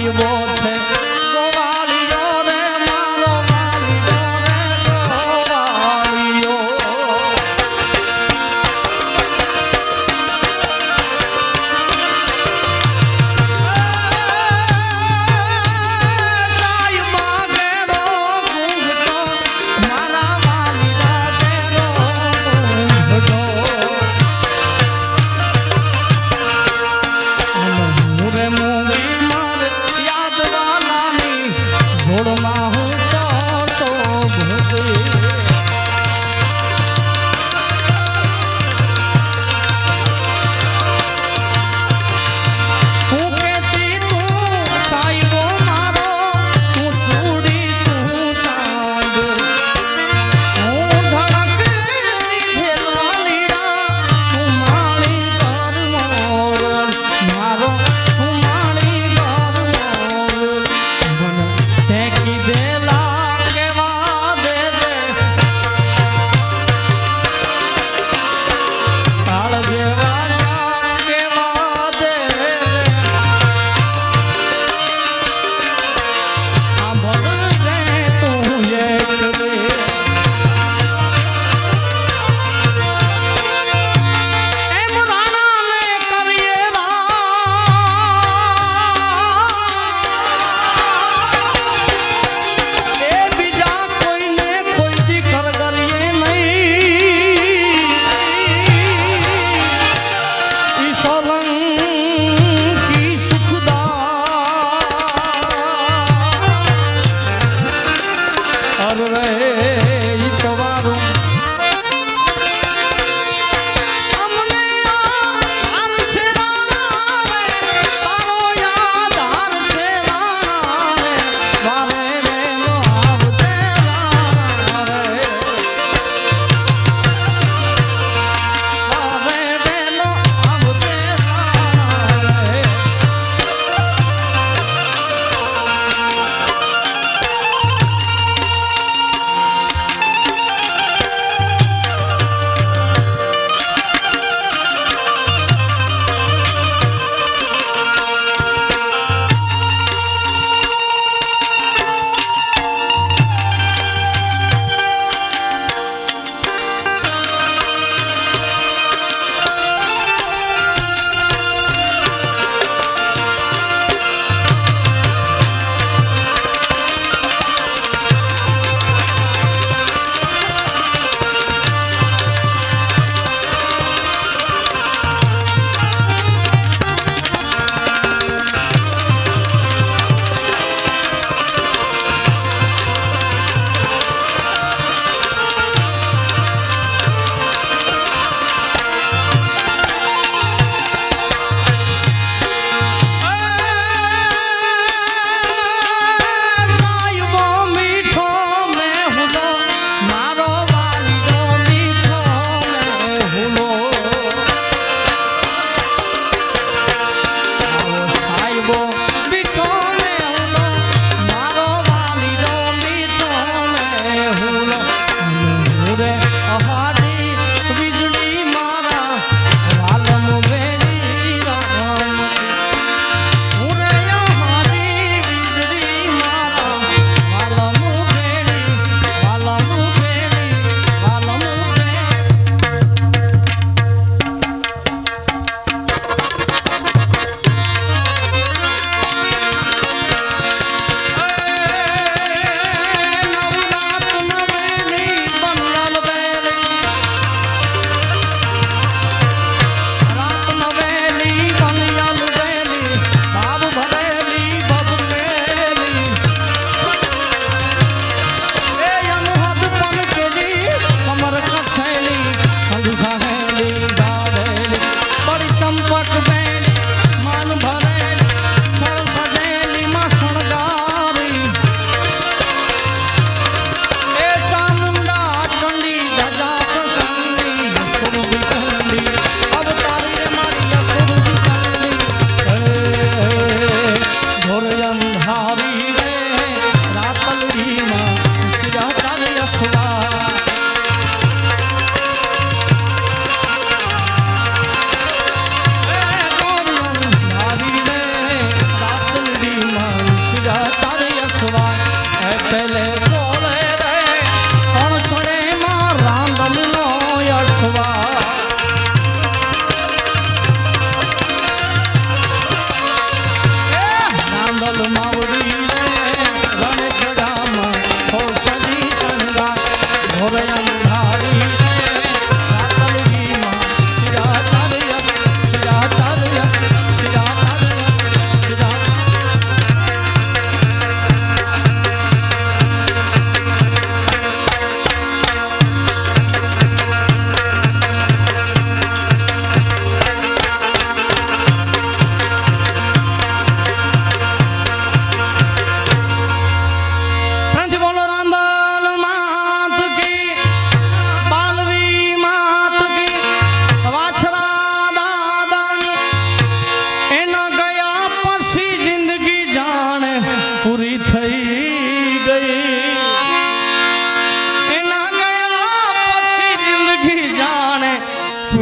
you want it.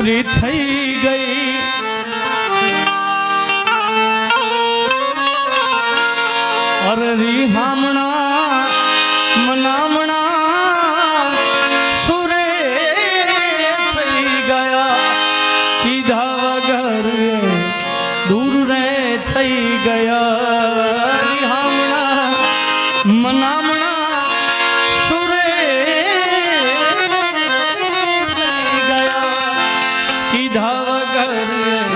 પૂરી થઈ ગઈ. વગર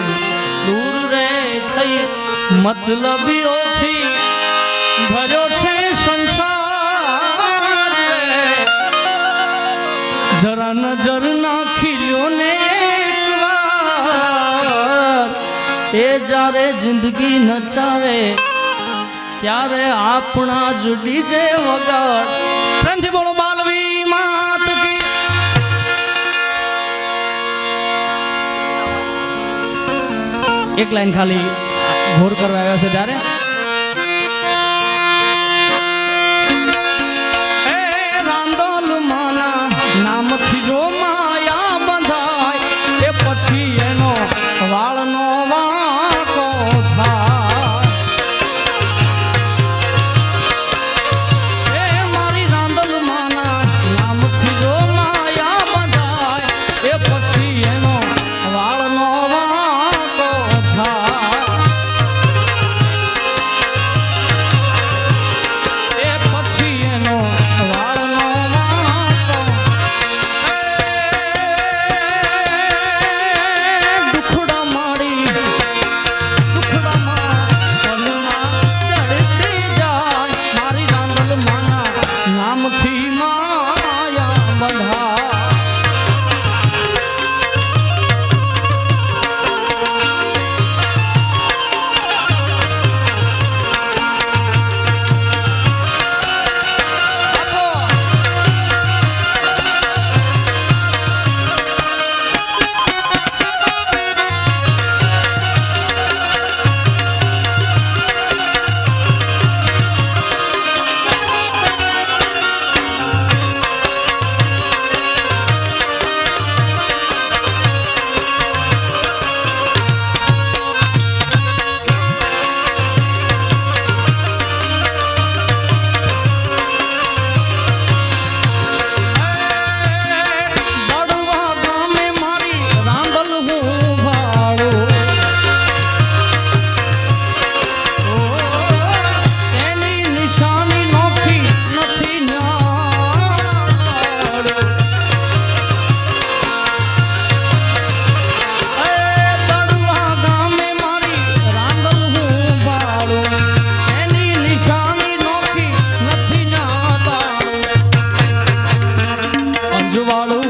દૂર રે થઈ મતલબીઓથી ભર્યો છે સંસાર જરા નજર નાખી લ્યો ને એ જ્યારે જિંદગી નચાવે, ત્યારે આપણા જ ડીજે વગર પ્રેમથી एक लाइन खाली घोर करवाया से जा रहे हैं ಜುವಾಳು